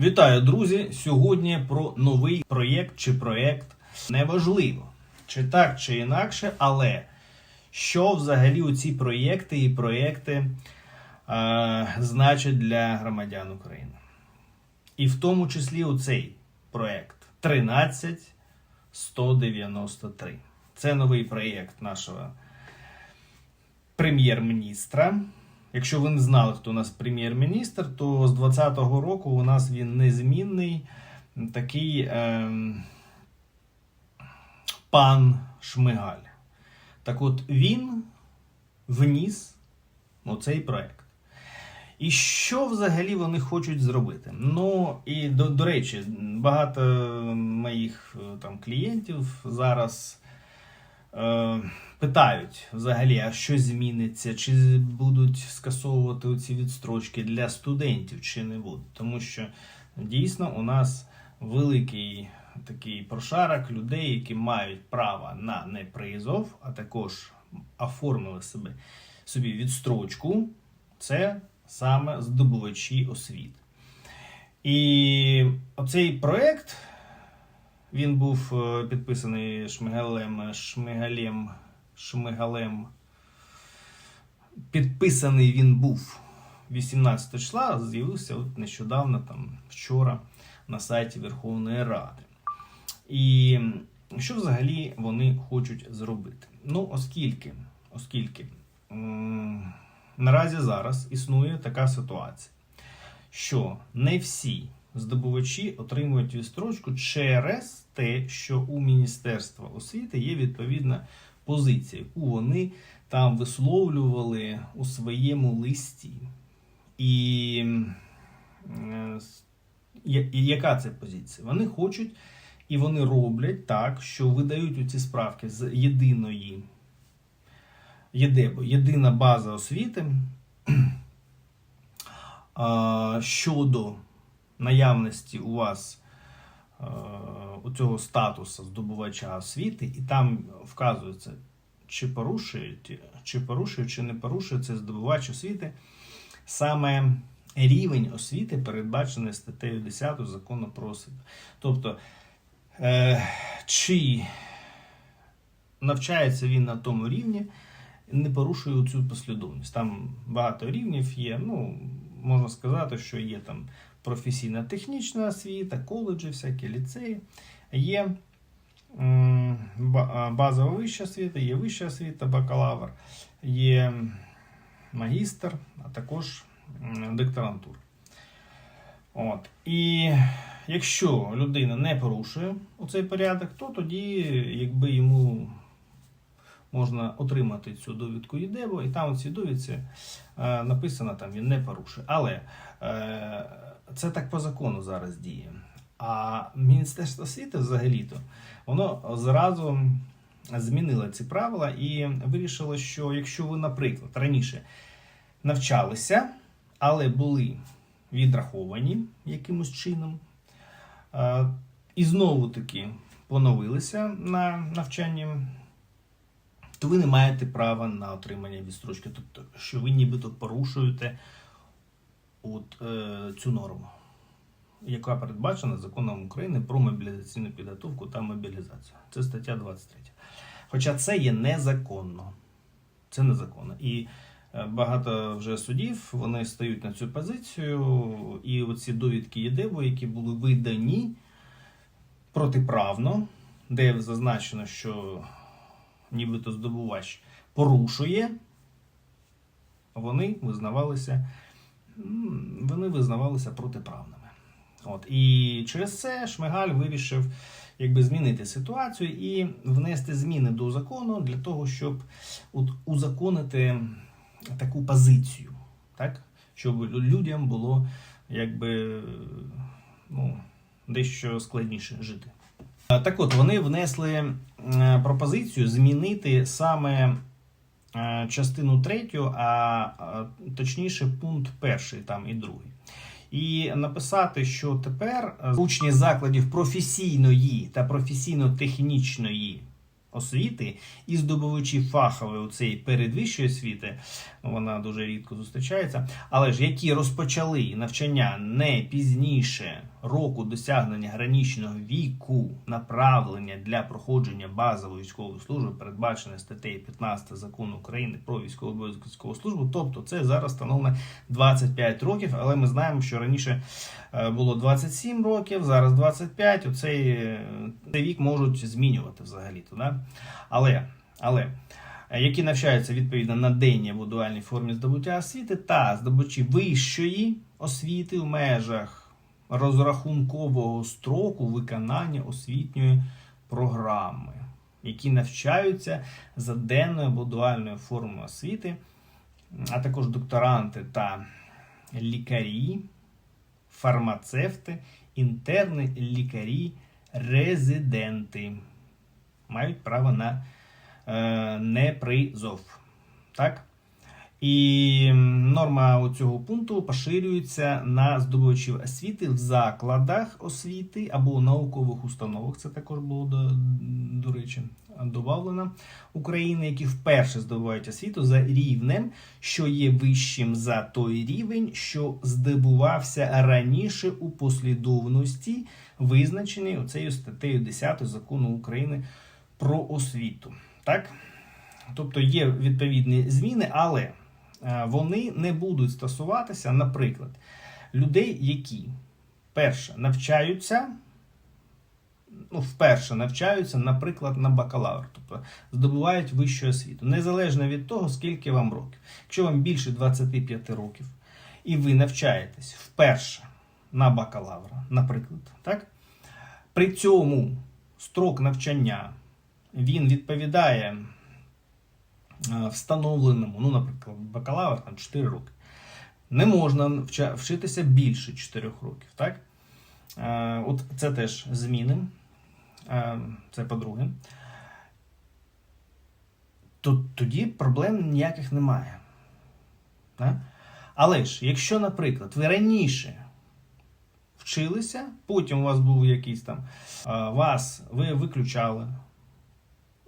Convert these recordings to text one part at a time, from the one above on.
Вітаю, друзі! Сьогодні про новий проєкт чи проєкт неважливо, чи так, чи інакше, але що взагалі у ці проєкти і проєкти е, значать для громадян України? І в тому числі у цей проєкт 13193. Це новий проєкт нашого прем'єр-міністра. Якщо ви не знали, хто у нас прем'єр-міністр, то з 2020 року у нас він незмінний такий ем, пан Шмигаль. Так от він вніс оцей проект. І що взагалі вони хочуть зробити? Ну і до, до речі, багато моїх е, там клієнтів зараз е, питають взагалі, а що зміниться, чи будуть скасовувати ці відстрочки для студентів, чи не будуть. Тому що дійсно у нас великий такий прошарок людей, які мають право на непризов, а також оформили себе собі відстрочку. Це саме здобувачі освіт. І оцей проект він був е, підписаний Шмигалем, Шмигалем, Шмигалем. Підписаний він був 18 числа, з'явився от нещодавно, там, вчора, на сайті Верховної Ради. І що взагалі вони хочуть зробити? Ну, оскільки, оскільки наразі зараз існує така ситуація, що не всі здобувачі отримують відстрочку через те, що у Міністерства освіти є відповідна позиція, яку вони там висловлювали у своєму листі. І, е, яка це позиція? Вони хочуть і вони роблять так, що видають у ці справки з єдиної ЄДЕБО, єдина база освіти щодо наявності у вас е, у цього статусу здобувача освіти, і там вказується, чи порушує, чи порушує, чи не порушує цей здобувач освіти саме рівень освіти, передбачений статтею 10 закону про освіту. Тобто, е, чи навчається він на тому рівні, не порушує цю послідовність. Там багато рівнів є. Ну, можна сказати, що є там професійна технічна освіта, коледжі, всякі ліцеї. Є базова вища освіта, є вища освіта, бакалавр, є магістр, а також м, докторантура. От. І якщо людина не порушує цей порядок, то тоді, якби йому можна отримати цю довідку ЄДЕБО, і там у цій довідці е, написано, там він не порушує. Але е, це так по закону зараз діє. А Міністерство освіти взагалі-то воно зразу змінило ці правила і вирішило, що якщо ви, наприклад, раніше навчалися, але були відраховані якимось чином, е, і знову таки поновилися на навчанні то ви не маєте права на отримання відстрочки. Тобто, що ви нібито порушуєте от, е, цю норму, яка передбачена законом України про мобілізаційну підготовку та мобілізацію. Це стаття 23. Хоча це є незаконно. Це незаконно. І е, багато вже судів вони стають на цю позицію, і оці довідки ЄДЕВО, які були видані протиправно, де зазначено, що нібито здобувач порушує, вони визнавалися, вони визнавалися протиправними. От. І через це Шмигаль вирішив якби, змінити ситуацію і внести зміни до закону для того, щоб от, узаконити таку позицію, так? щоб людям було якби, ну, дещо складніше жити. Так от, вони внесли е, пропозицію змінити саме е, частину третю, а точніше пункт перший там і другий. І написати, що тепер е, учні закладів професійної та професійно-технічної освіти і здобувачі фахової у цій передвищої освіти, вона дуже рідко зустрічається, але ж які розпочали навчання не пізніше року досягнення граничного віку направлення для проходження базової військової служби, передбачене статтею 15 закону України про військову обов'язку військову службу. Тобто це зараз встановлено 25 років, але ми знаємо, що раніше е, було 27 років, зараз 25. Оцей е, цей вік можуть змінювати взагалі. Да? Але, але е, які навчаються відповідно на денній або дуальній формі здобуття освіти та здобувачі вищої освіти в межах розрахункового строку виконання освітньої програми, які навчаються за денною або дуальною формою освіти, а також докторанти та лікарі, фармацевти, інтерни, лікарі, резиденти мають право на е, непризов. Так? І норма цього пункту поширюється на здобувачів освіти в закладах освіти або наукових установах. Це також було до, до речі додавлено України, які вперше здобувають освіту за рівнем, що є вищим за той рівень, що здобувався раніше у послідовності, визначений оцею статтею 10 закону України про освіту. Так? Тобто є відповідні зміни, але вони не будуть стосуватися, наприклад, людей, які перше навчаються, ну, вперше навчаються, наприклад, на бакалавр, тобто здобувають вищу освіту, незалежно від того, скільки вам років. Якщо вам більше 25 років, і ви навчаєтесь вперше на бакалавра, наприклад, так? при цьому строк навчання він відповідає е, встановленому, ну, наприклад, бакалавр там 4 роки. Не можна вчитися більше 4 років. Так? Е, От це теж зміни. Е, Це по-друге. Тоді проблем ніяких немає. Але ж, якщо, наприклад, ви раніше вчилися, потім у вас був якийсь там, е, вас ви виключали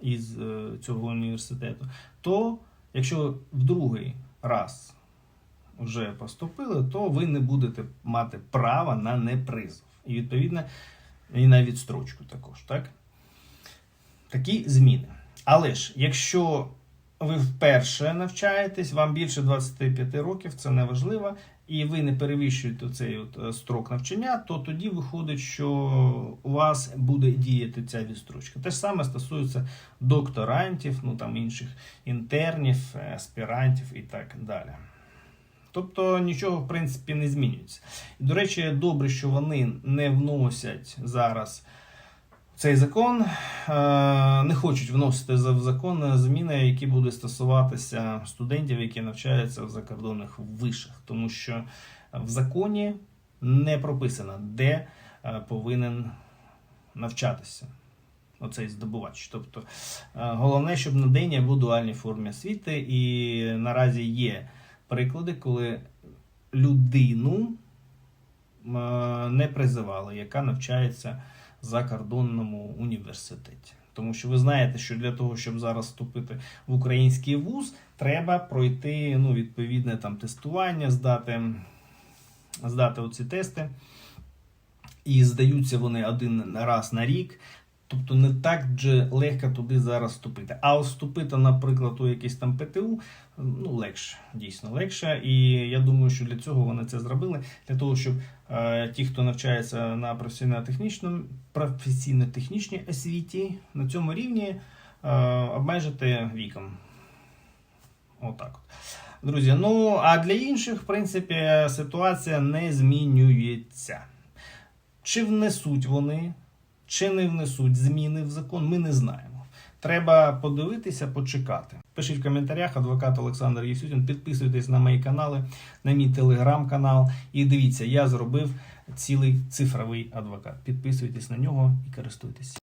із е, цього університету, то якщо в другий раз вже поступили, то ви не будете мати права на непризов. І відповідно і на відстрочку також. Так? Такі зміни. Але ж, якщо ви вперше навчаєтесь, вам більше 25 років, це не важливо, і ви не перевищуєте цей от е, строк навчання, то тоді виходить, що у вас буде діяти ця відстрочка. Те ж саме стосується докторантів, ну там інших інтернів, е, аспірантів і так далі. Тобто нічого, в принципі, не змінюється. До речі, добре, що вони не вносять зараз цей закон, не хочуть вносити в закон зміни, які будуть стосуватися студентів, які навчаються в закордонних вишах, тому що в законі не прописано, де е, повинен навчатися оцей здобувач. Тобто е, головне, щоб на день або дуальній формі освіти, і наразі є приклади, коли людину е, не призивали, яка навчається закордонному університеті. Тому що ви знаєте, що для того, щоб зараз вступити в український вуз, треба пройти ну, відповідне там тестування, здати, здати оці тести. І здаються вони один раз на рік. Тобто не так же легко туди зараз вступити. А вступити, наприклад, у якийсь там ПТУ, ну легше, дійсно легше. І я думаю, що для цього вони це зробили. Для того, щоб е, ті, хто навчається на професійно-технічному професійно-технічній освіті, на цьому рівні е, обмежити віком. Отак. От. Друзі, ну а для інших, в принципі, ситуація не змінюється. Чи внесуть вони, чи не внесуть зміни в закон, ми не знаємо. Треба подивитися, почекати. Пишіть в коментарях адвокат Олександр Єсютін. Підписуйтесь на мої канали, на мій телеграм-канал. І дивіться, я зробив цілий цифровий адвокат. Підписуйтесь на нього і користуйтесь.